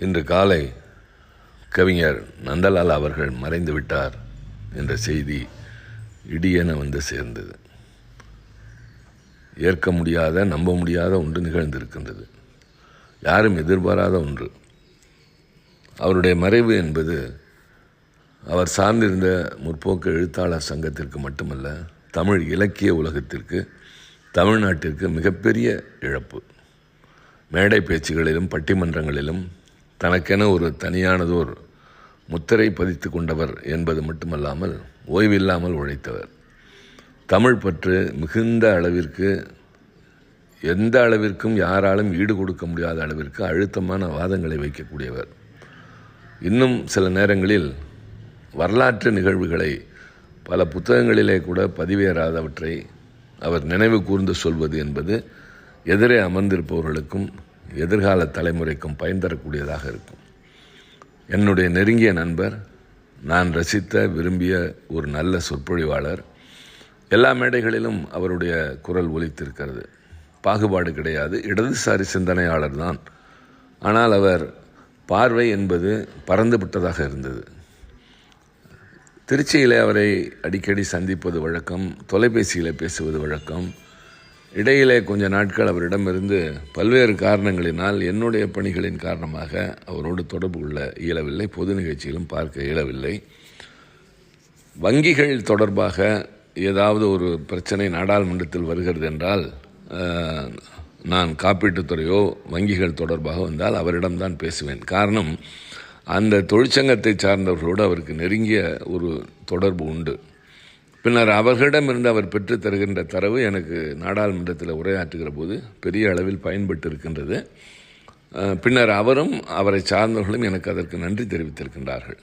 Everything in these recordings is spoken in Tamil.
இன்று காலை கவிஞர் நந்தலால் அவர்கள் மறைந்து விட்டார் என்ற செய்தி இடியென வந்து சேர்ந்தது. ஏற்க முடியாத நம்ப முடியாத ஒன்று நிகழ்ந்திருக்கின்றது. யாரும் எதிர்பாராத ஒன்று. அவருடைய மறைவு என்பது அவர் சார்ந்திருந்த முற்போக்கு எழுத்தாளர் சங்கத்திற்கு மட்டுமல்ல தமிழ் இலக்கிய உலகத்திற்கு தமிழ்நாட்டிற்கு மிகப்பெரிய இழப்பு. மேடை பேச்சுகளிலும் பட்டிமன்றங்களிலும் தனக்கென ஒரு தனியானதோர் முத்திரை பதித்து கொண்டவர் என்பது மட்டுமல்லாமல் ஓய்வில்லாமல் உழைத்தவர். தமிழ் பற்று மிகுந்த அளவிற்கு எந்த அளவிற்கும் யாராலும் ஈடு கொடுக்க முடியாத அளவிற்கு அழுத்தமான வாதங்களை வைக்கக்கூடியவர். இன்னும் சில நேரங்களில் வரலாற்று நிகழ்வுகளை பல புத்தகங்களிலே கூட பதிவேறாதவற்றை அவர் நினைவு கூர்ந்து சொல்வது என்பது எதிரே அமர்ந்திருப்பவர்களுக்கும் எதிர்கால தலைமுறைக்கும் பயன் தரக்கூடியதாக இருக்கும். என்னுடைய நெருங்கிய நண்பர் நான் ரசித்த விரும்பிய ஒரு நல்ல சொற்பொழிவாளர். எல்லா மேடைகளிலும் அவருடைய குரல் ஒலித்திருக்கிறது. பாகுபாடு கிடையாது. இடதுசாரி சிந்தனையாளர் தான். ஆனால் அவர் பார்வை என்பது பறந்துவிட்டதாக இருந்தது. திருச்சியில் அவரை அடிக்கடி சந்திப்பது வழக்கம் தொலைபேசியில் பேசுவது வழக்கம் இடையிலே கொஞ்ச நாட்கள் அவரிடமிருந்து பல்வேறு காரணங்களினால் என்னுடைய பணிகளின் காரணமாக அவரோடு தொடர்பு கொள்ள இயலவில்லை பொது நிகழ்ச்சியிலும் பார்க்க இயலவில்லை. வங்கிகள் தொடர்பாக ஏதாவது ஒரு பிரச்சனை நாடாளுமன்றத்தில் வருகிறது என்றால் நான் காப்பீட்டுத்துறையோ வங்கிகள் தொடர்பாக வந்தால் அவரிடம்தான் பேசுவேன். காரணம் அந்த தொழிற்சங்கத்தை சார்ந்தவர்களோடு அவருக்கு நெருங்கிய ஒரு தொடர்பு உண்டு. பின்னர் அவர்களிடமிருந்து அவர் பெற்று தருகின்ற தரவு எனக்கு நாடாளுமன்றத்தில் உரையாற்றுகிற போது பெரிய அளவில் பயன்பட்டு இருக்கின்றது பின்னர் அவரும் அவரை சார்ந்தவர்களும் எனக்கு அதற்கு நன்றி தெரிவித்திருக்கின்றார்கள்.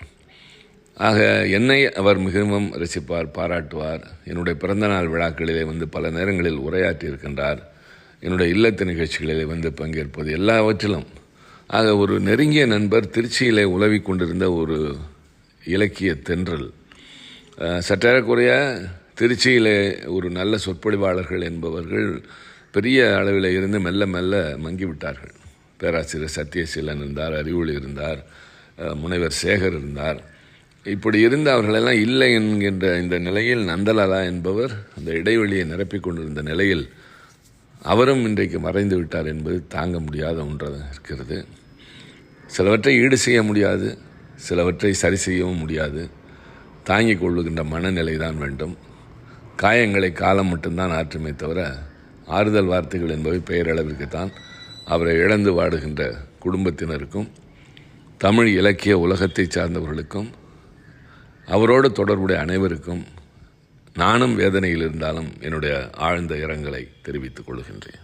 ஆக என்னை அவர் மிகவும் ரசிப்பார் பாராட்டுவார். என்னுடைய பிறந்தநாள் விழாக்களிலே வந்து பல நேரங்களில் உரையாற்றி இருக்கின்றார் என்னுடைய இல்லத்து நிகழ்ச்சிகளிலே வந்து பங்கேற்பது எல்லாவற்றிலும். ஆக ஒரு நெருங்கிய நண்பர் திருச்சியிலே உலவி கொண்டிருந்த ஒரு இலக்கிய தென்றல் சற்றேறக்குறைய திருச்சியில் ஒரு நல்ல சொற்பொழிவாளர்கள் என்பவர்கள் பெரிய அளவில் இருந்து மெல்ல மெல்ல மங்கிவிட்டார்கள். பேராசிரியர் சத்யசீலன் இருந்தார் அறிவொளி இருந்தார் முனைவர் சேகர் இருந்தார். இப்படி இருந்த அவர்களெல்லாம் இல்லை என்கின்ற இந்த நிலையில் நந்தலாலா என்பவர் அந்த இடைவெளியை நிரப்பிக் கொண்டிருந்த நிலையில் அவரும் இன்றைக்கு மறைந்து விட்டார் என்பது தாங்க முடியாத ஒன்றாக இருக்கிறது. சிலவற்றை ஈடு செய்ய முடியாது சிலவற்றை சரி செய்யவும் முடியாது. தாங்கிக் கொள்ளுகின்ற மனநிலை தான் வேண்டும். காயங்களை காலம் மட்டும்தான் ஆற்றுமே தவிர ஆறுதல் வார்த்தைகள் என்பவை பெயரளவிற்குத்தான் அவரை இழந்து வாடுகின்ற குடும்பத்தினருக்கும் தமிழ் இலக்கிய உலகத்தை சார்ந்தவர்களுக்கும் அவரோடு தொடர்புடைய அனைவருக்கும் நானும் வேதனையில் இருந்தாலும் என்னுடைய ஆழ்ந்த இரங்கலை தெரிவித்துக் கொள்கின்றேன்.